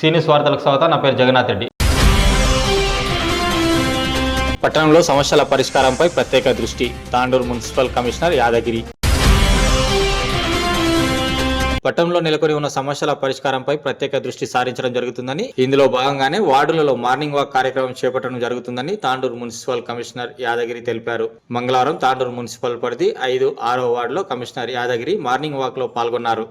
సీనియస్ వార్తలకు స్వాగతం. నా పేరు జగన్నాథ్ రెడ్డి. పట్టణంలో సమస్యల పరిష్కారంపై ప్రత్యేక దృష్టి. Tandur municipal commissioner Yadagiri. పట్టణంలో నెలకొని ఉన్న సమస్యల పరిష్కారంపై ప్రత్యేక దృష్టి సారించడం జరుగుతుందని ఇందులో భాగంగానే వార్డులలో మార్నింగ్ వాక్ కార్యక్రమం చేపట్టడం జరుగుతుందని తాండూరు మున్సిపల్ కమిషనర్ యాదగిరి తెలిపారు. మంగళవారం తాండూరు మున్సిపల్ పరిధి ఐదు ఆరో వార్డులో కమిషనర్ యాదగిరి మార్నింగ్ వాక్లో పాల్గొన్నారు.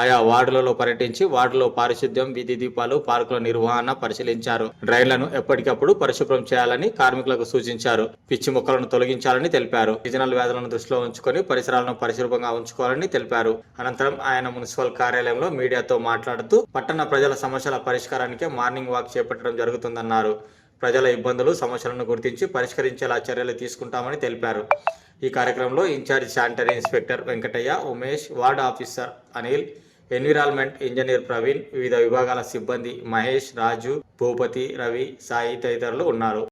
ఆయా వార్డులలో పర్యటించి వార్డులో పారిశుద్ధ్యం వీధి దీపాలు పార్కుల నిర్వహణ పరిశీలించారు. డ్రైన్లను ఎప్పటికప్పుడు పరిశుభ్రం చేయాలని కార్మికులకు సూచించారు. పిచ్చి మొక్కలను తొలగించాలని తెలిపారు. సీజనల్ వ్యాధులను దృష్టిలో ఉంచుకొని పరిసరాలను పరిశుభ్రంగా ఉంచుకోవాలని తెలిపారు. అనంతరం ఆయన మున్సిపల్ కార్యాలయంలో మీడియాతో మాట్లాడుతూ పట్టణ ప్రజల సమస్యల పరిష్కారానికి మార్నింగ్ వాక్ చేపట్టడం జరుగుతుందన్నారు. ప్రజల ఇబ్బందులు సమస్యలను గుర్తించి పరిష్కరించేలా చర్యలు తీసుకుంటామని తెలిపారు. ఈ కార్యక్రమంలో in charge sanitary inspector Venkataiah Umesh ward officer Anil environment engineer Praveen వివిధ విభాగాల సిబ్బంది మహేష్ రాజు భూపతి రవి సాయి తదితరులు ఉన్నారు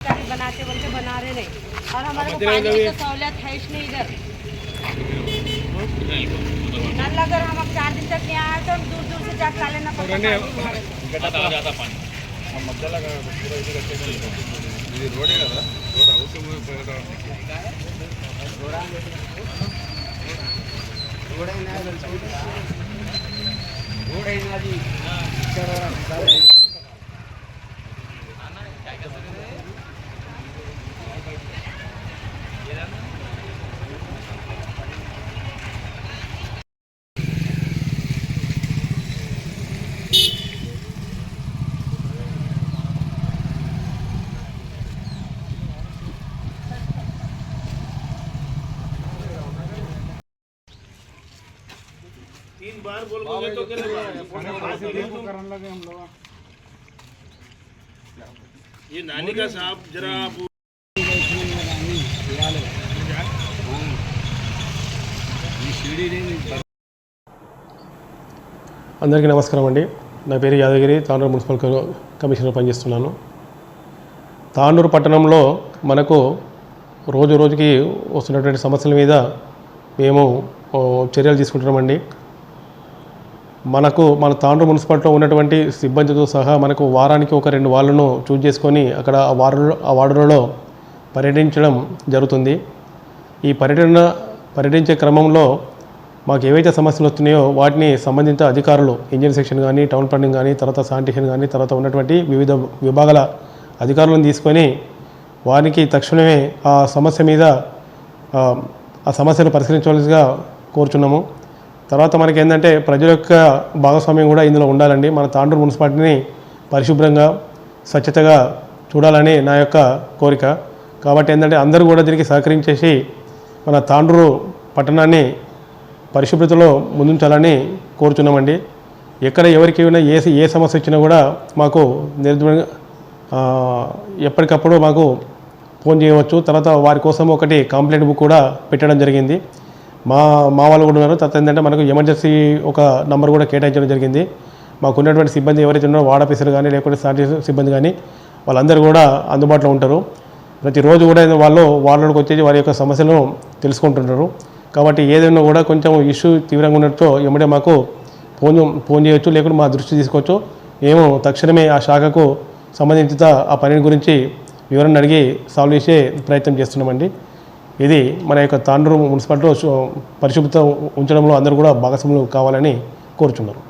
गाड़ी बनाते बोलते बना रहे नहीं और हमारे को पानी की तो सहूलियत है ही नहीं इधर नल अगर हम अब चार दिन तक नहीं आए तो हम दूर दूर से जाकर लेना पड़ता है ఇది రోడే కదా? రోడ్ అవసరం రోడ్ అయినా రోడ్ అయినది पानी हमारे को। ये नानी का साहब जरा आप అందరికీ నమస్కారం అండి నా పేరు Yadagiri Tandur municipal commissioner commissioner పనిచేస్తున్నాను తాండూరు పట్టణంలో మనకు రోజు రోజుకి వస్తున్నటువంటి సమస్యల మీద మేము ఓ, చర్యలు తీసుకుంటున్నామండి మనకు మన తాండ్రు మున్సిపాలిటీలో ఉన్నటువంటి సిబ్బందితో సహా మనకు వారానికి ఒక రెండు వాళ్ళను చూజ్ చేసుకొని అక్కడ ఆ వార్డులో ఆ వార్డులలో పర్యటించడం జరుగుతుంది. ఈ పర్యటన పర్యటించే క్రమంలో మాకు ఏవైతే సమస్యలు వస్తున్నాయో వాటిని సంబంధిత అధికారులు ఇంజనీర్ సెక్షన్ కానీ టౌన్ ప్లానింగ్ కానీ తర్వాత శానిటేషన్ కానీ తర్వాత ఉన్నటువంటి వివిధ విభాగాల అధికారులను తీసుకొని వారికి తక్షణమే ఆ సమస్య మీద ఆ, ఆ సమస్యను పరిష్కరించవలసిగా కోరుచున్నాము. తర్వాత మనకి ఏంటంటే ప్రజల యొక్క భాగస్వామ్యం కూడా ఇందులో ఉండాలండి. మన తాండూరు మున్సిపాలిటీని పరిశుభ్రంగా స్వచ్ఛతగా చూడాలని నా యొక్క కోరిక. కాబట్టి ఏంటంటే అందరూ కూడా దీనికి సహకరించేసి మన తాండూరు పట్టణాన్ని పరిశుభ్రతలో ముందుంచాలని కోరుచున్నామండి. ఎక్కడ ఎవరికి ఏమైనా ఏ ఏ సమస్య వచ్చినా కూడా మాకు నిర్ద్వంగా ఎప్పటికప్పుడు మాకు ఫోన్ చేయవచ్చు. తర్వాత వారి కోసం ఒకటి కంప్లైంట్ బుక్ కూడా పెట్టడం జరిగింది. మా మా వాళ్ళు కూడా ఉన్నారు. తర్వాత ఏంటంటే మనకు ఎమర్జెన్సీ ఒక నంబర్ కూడా కేటాయించడం జరిగింది. మాకు ఉన్నటువంటి సిబ్బంది ఎవరైతే ఉన్నారో వార్డ్ ఆఫీసర్ కానీ లేకుంటే శానిటరీ సిబ్బంది కానీ వాళ్ళందరూ కూడా అందుబాటులో ఉంటారు. ప్రతిరోజు కూడా వాళ్ళు వాళ్ళకి వచ్చేసి వారి యొక్క సమస్యలను తెలుసుకుంటుంటారు. కాబట్టి ఏదైనా కూడా కొంచెం ఇష్యూ తీవ్రంగా ఉన్నట్టు ఎమ్మడే మాకు ఫోన్ ఫోన్ చేయొచ్చు లేకుంటే మా దృష్టి తీసుకోవచ్చు. మేము తక్షణమే ఆ శాఖకు సంబంధించిన ఆ పని గురించి వివరణ అడిగి సాల్వ్ చేసే ప్రయత్నం చేస్తున్నామండి. ఇది మన యొక్క తాండూరు మున్సిపాలిటీలో పరిశుభ్రత ఉంచడంలో అందరూ కూడా భాగస్వాములు కావాలని కోరుచున్నారు.